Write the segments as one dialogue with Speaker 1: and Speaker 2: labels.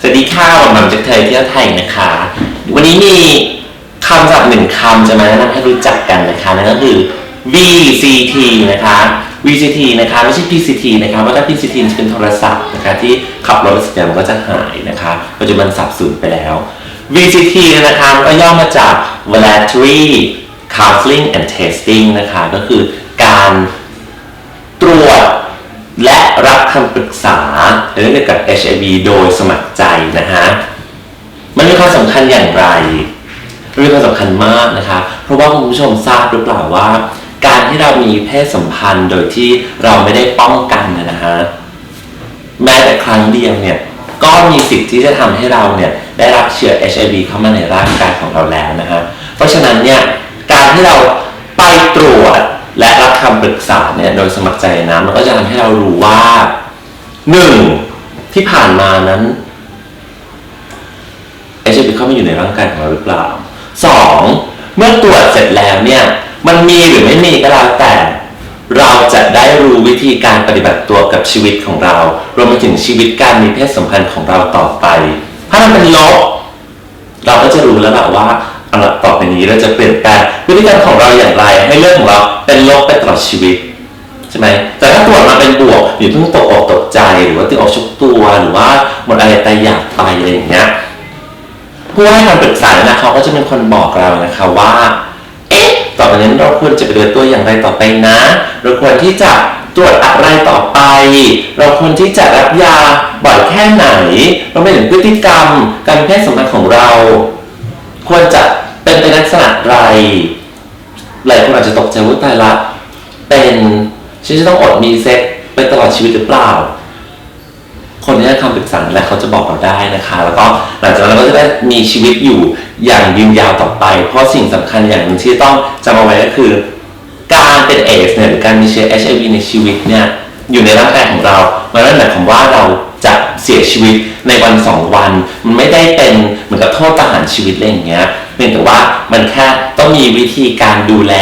Speaker 1: สวัสดีค่ะหม่ำจากเธอเที่ยวไทยนะคะ วันนี้มีคำศัพท์หนึ่งคำจะมาแนะนำให้รู้จักกันนะคะนั่นก็คือ VCT นะคะ VCT นะคะไม่ใช่ PCT นะคะเพราะถ้า PCT จะเป็นโทรศัพท์นะคะที่ขับรถสัญญาณมันก็จะหายนะคะปัจจุบันสับสูญไปแล้ว VCT นะคะก็ย่อมาจาก Voluntary Counseling and Testing นะคะก็คือการ ตรวจและรับ คำปรึกษาเรื่องเกี่ยวกับ HIV โดยสมัครใจนะฮะมันมีความสำคัญอย่างไรมันมีความสำคัญมากนะคะ เพราะว่าคุณผู้ชมทราบหรือเปล่าว่า การที่เรามีเพศสัมพันธ์โดยที่เราไม่ได้ป้องกันนะฮะแม้แต่ครั้งเดียวเนี่ยก็มีสิทธิ์ที่จะทำให้เราเนี่ยได้รับเชื้อ HIV เข้ามาในร่างกายของเราแล้วนะฮะเพราะฉะนั้นเนี่ยการที่เราไปตรวจและรับคำปรึกษาเนี่ยโดยสมัครใจนะมันก็จะทำให้เรารู้ว่า หนึ่งที่ผ่านมานั้น HIV เข้ามาอยู่ในร่างกายของเราหรือเปล่าสองเมื่อตรวจเสร็จแล้วเนี่ย มันมีหรือไม่มีก็แล้วแต่ เราจะได้รู้วิธีการปฏิบัติตัวกับชีวิตของเรา รวมไปถึงชีวิตการมีเพศสัมพันธ์ของเราต่อไป ถ้ามันเป็นลบเราก็จะรู้แล้วแหละว่าเอาละต่อไปนี้เราจะเปลี่ยนแปลงพฤติกรรมของเราอย่างไรให้เรื่องของเราเป็นลบไปตลอดชีวิต ใช่ไหมแต่ถ้าตรวจมาเป็นบวกอย่าเพิ่งตกอกตกใจหรือว่าตื่นออกชุกตัวหรือว่าหมดอะไรแตายอยากไปอะไรอย่างเงี้ยผู้ให้คำปรึกษาเนี่ยนะเขาก็จะเป็นคนบอกเรานะคะว่า เอ๊ะ ต่อไปนี้เราควรจะไปฏิบัติตัวอย่างไรต่อไปนะเราควรที่จะตรวจอะไรต่อไป เราควรที่จะรับยาบ่อยแค่ไหน เราไม่ถึงพฤติกรรม การมีเพศสัมพันธ์ของเรา ควรจะเป็นไปในลักษณะไรหลายคนอาจจะตกใจว่าตายละเป็น ฉันจะต้องอดมีเซ็กไปตลอดชีวิตหรือเปล่า คนที่ให้คำปรึกษาและเขาจะบอกเราได้นะคะ แล้วก็หลังจากนั้นเราก็จะได้มีชีวิตอยู่อย่างยืนยาวต่อไป เพราะสิ่งสำคัญอย่างหนึ่งที่ต้องจำเอาไว้ก็คือ การเป็นเอสเนี่ยหรือการมีเชื้อ HIV ในชีวิตเนี่ยอยู่ในร่างกายของเรามันไม่ได้หมายความว่าเราจะเสียชีวิตในวันสองวัน มันไม่ได้เป็นเหมือนกับโทษประหารชีวิตอะไรอย่างเงี้ยเพียงแต่ว่ามันแค่ต้องมีวิธีการดูแล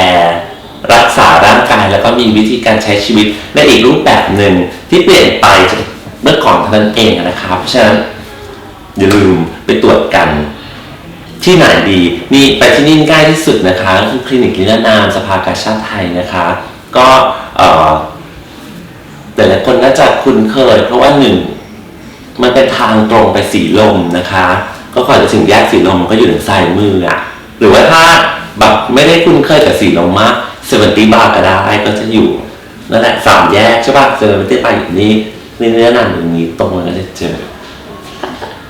Speaker 1: รักษาร่างกาย มีวิธีการใช้ชีวิตในอีกรูปแบบหนึ่งที่เปลี่ยนไปจากเมื่อก่อนเท่านั้นเองนะครับ เพราะฉะนั้นอย่าลืมไปตรวจกัน ที่ไหนดีนี่ไปที่นี่ง่ายที่สุดนะคะก็คือคลินิกลิลานามสภากาชาติไทยนะคะ ก็แต่หลายคนน่าจะคุ้นเคย เพราะว่าหนึ่งมันเป็นทางตรงไปสีลมนะคะ ก็ก่อนจะถึงแยกสีลมก็อยู่ทางซ้ายมืออะหรือว่าถ้าแบบไม่ได้คุ้นเคยกับสีลมมาก เซเวนตี้บาร์ก็ได้ก็จะอยู่นั่นแหละสามแยกใช่ป่ะเซเวนตี้บาร์อยู่นี่นี่เนื้อนานอย่างนี้ตรงมันก็จะเจอ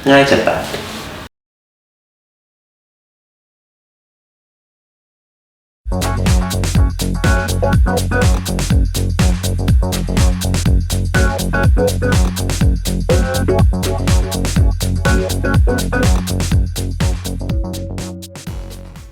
Speaker 1: ง่ายจัดตา